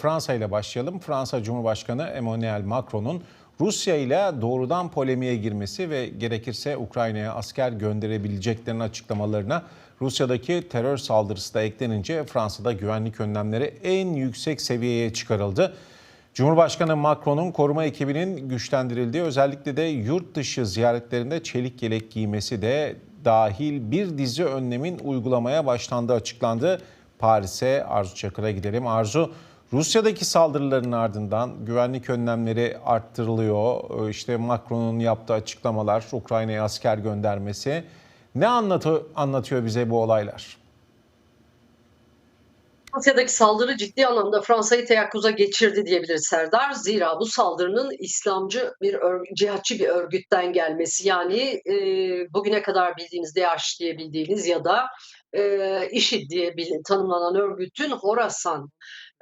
Fransa ile başlayalım. Fransa Cumhurbaşkanı Emmanuel Macron'un Rusya ile doğrudan polemiğe girmesi ve gerekirse Ukrayna'ya asker gönderebileceklerini açıklamalarına Rusya'daki terör saldırısı da eklenince Fransa'da güvenlik önlemleri en yüksek seviyeye çıkarıldı. Cumhurbaşkanı Macron'un koruma ekibinin güçlendirildiği özellikle de yurt dışı ziyaretlerinde çelik yelek giymesi de dahil bir dizi önlemin uygulamaya başlandığı açıklandı. Paris'e Arzu Çakır'a gidelim. Arzu, Rusya'daki saldırıların ardından güvenlik önlemleri arttırılıyor. İşte Macron'un yaptığı açıklamalar, Ukrayna'ya asker göndermesi. Ne anlatı, anlatıyor bize bu olaylar? Fransa'daki saldırı ciddi anlamda Fransa'yı teyakkuza geçirdi diyebiliriz Serdar. Zira bu saldırının İslamcı bir örgü, cihatçı bir örgütten gelmesi yani e, bugüne kadar bildiğimiz DAEŞ diye bildiğimiz ya da e, IŞİD diye bil- tanımlanan örgütün Horasan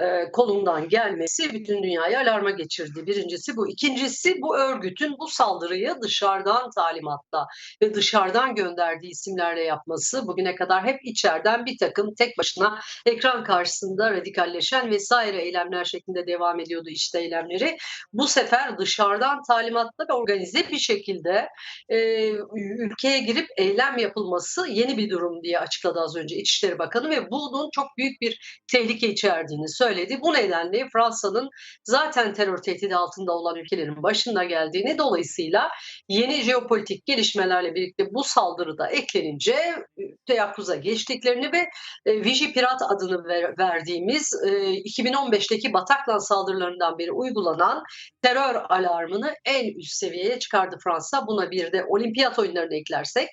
e, kolundan gelmesi bütün dünyayı alarma geçirdi. Birincisi bu. İkincisi bu örgütün bu saldırıyı dışarıdan talimatla ve dışarıdan gönderdiği isimlerle yapması bugüne kadar hep içeriden bir takım tek başına ekran karşısında radikalleşen vesaire eylemler şeklinde devam ediyordu işte eylemleri. Bu sefer dışarıdan talimatla ve organize bir şekilde e, ülkeye girip eylem yapılması yeni bir durum diye açıkladı az önce İçişleri Bakanı ve bunun çok büyük bir tehlike içerdiğini söyledi. Bu nedenle Fransa'nın zaten terör tehdidi altında olan ülkelerin başında geldiğini dolayısıyla yeni jeopolitik gelişmelerle birlikte bu saldırıda eklenince e, teyakkuza geçtiklerini ve e, Vigipirat adını ver, verdiğimiz e, 2015'teki Bataklan saldırılarından beri uygulanan terör alarmını en üst seviyeye çıkardı Fransa. Buna bir de olimpiyat oyunlarını eklersek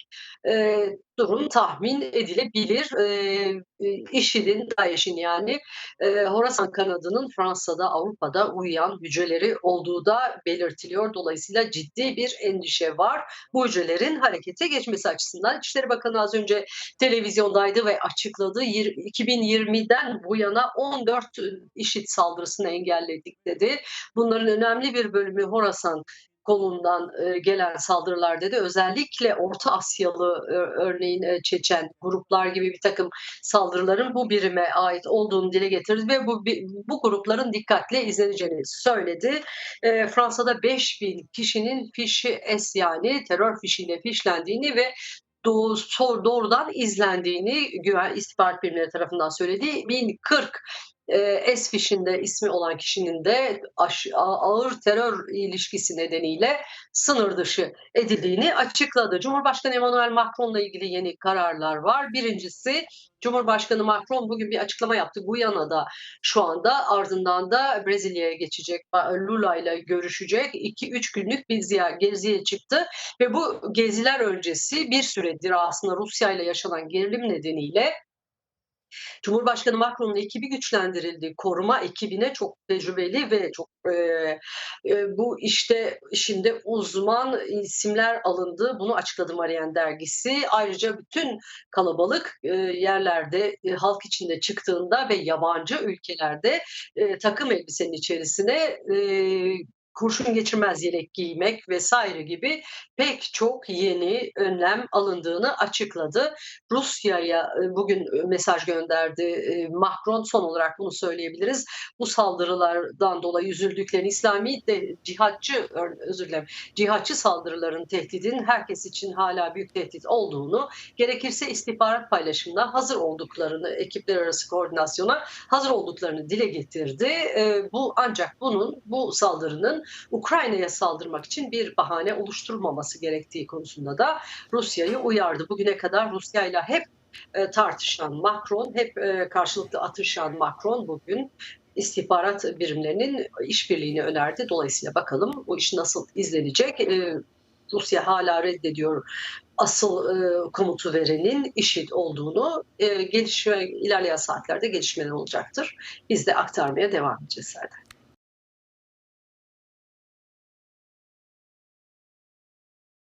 e, durum tahmin edilebilir. E, e, IŞİD'in, DAEŞ'in yani e, Horasan kanadının Fransa'da, Avrupa'da uyuyan hücreleri olduğu da belirtiliyor. Dolayısıyla ciddi bir endişe var. Bu hücrelerin harekete geçmesi açısından İçişleri Bakanı az önce televizyondaydı ve açıkladı. Yir- 2020'den bu yana 14 IŞİD saldırısını engelledik dedi. Bunların önemli bir bölümü Horasan kolundan e, gelen saldırılar dedi. Özellikle Orta Asyalı e, örneğin e, Çeçen gruplar gibi bir takım saldırıların bu birime ait olduğunu dile getirdi ve bu bu grupların dikkatle izleneceğini söyledi. E, Fransa'da 5000 kişinin fişi S yani terör fişiyle fişlendiğini ve doğrudan izlendiğini güven istihbarat birimleri tarafından söyledi. 1040 e, Esfiş'in de ismi olan kişinin de ağır terör ilişkisi nedeniyle sınır dışı edildiğini açıkladı. Cumhurbaşkanı Emmanuel Macron'la ilgili yeni kararlar var. Birincisi Cumhurbaşkanı Macron bugün bir açıklama yaptı. Guyana'da şu anda ardından da Brezilya'ya geçecek. Lula ile görüşecek. 2-3 günlük bir ziyaret geziye çıktı ve bu geziler öncesi bir süredir aslında Rusya ile yaşanan gerilim nedeniyle Cumhurbaşkanı Macron'un ekibi güçlendirildi. Koruma ekibine çok tecrübeli ve çok e, e, bu işte şimdi uzman isimler alındı. Bunu açıkladı Marian dergisi. Ayrıca bütün kalabalık e, yerlerde e, halk içinde çıktığında ve yabancı ülkelerde e, takım elbisenin içerisine e, kurşun geçirmez yelek giymek vesaire gibi pek çok yeni önlem alındığını açıkladı. Rusya'ya e, bugün mesaj gönderdi e, Macron son olarak bunu söyleyebiliriz. Bu saldırılardan dolayı üzüldüklerini İslami de cihatçı özür dilerim cihatçı saldırıların tehdidin herkes için hala büyük tehdit olduğunu gerekirse istihbarat paylaşımına hazır olduklarını ekipler arası koordinasyona hazır olduklarını dile getirdi. E, bu ancak bunun bu saldırının Ukrayna'ya saldırmak için bir bahane oluşturulmaması gerektiği konusunda da Rusya'yı uyardı. Bugüne kadar Rusya ile hep e, tartışan Macron, hep e, karşılıklı atışan Macron bugün istihbarat birimlerinin işbirliğini önerdi. Dolayısıyla bakalım bu iş nasıl izlenecek. E, Rusya hala reddediyor asıl e, komutu verenin IŞİD olduğunu. E, gelişme, ilerleyen saatlerde gelişmeler olacaktır. Biz de aktarmaya devam edeceğiz Serdar.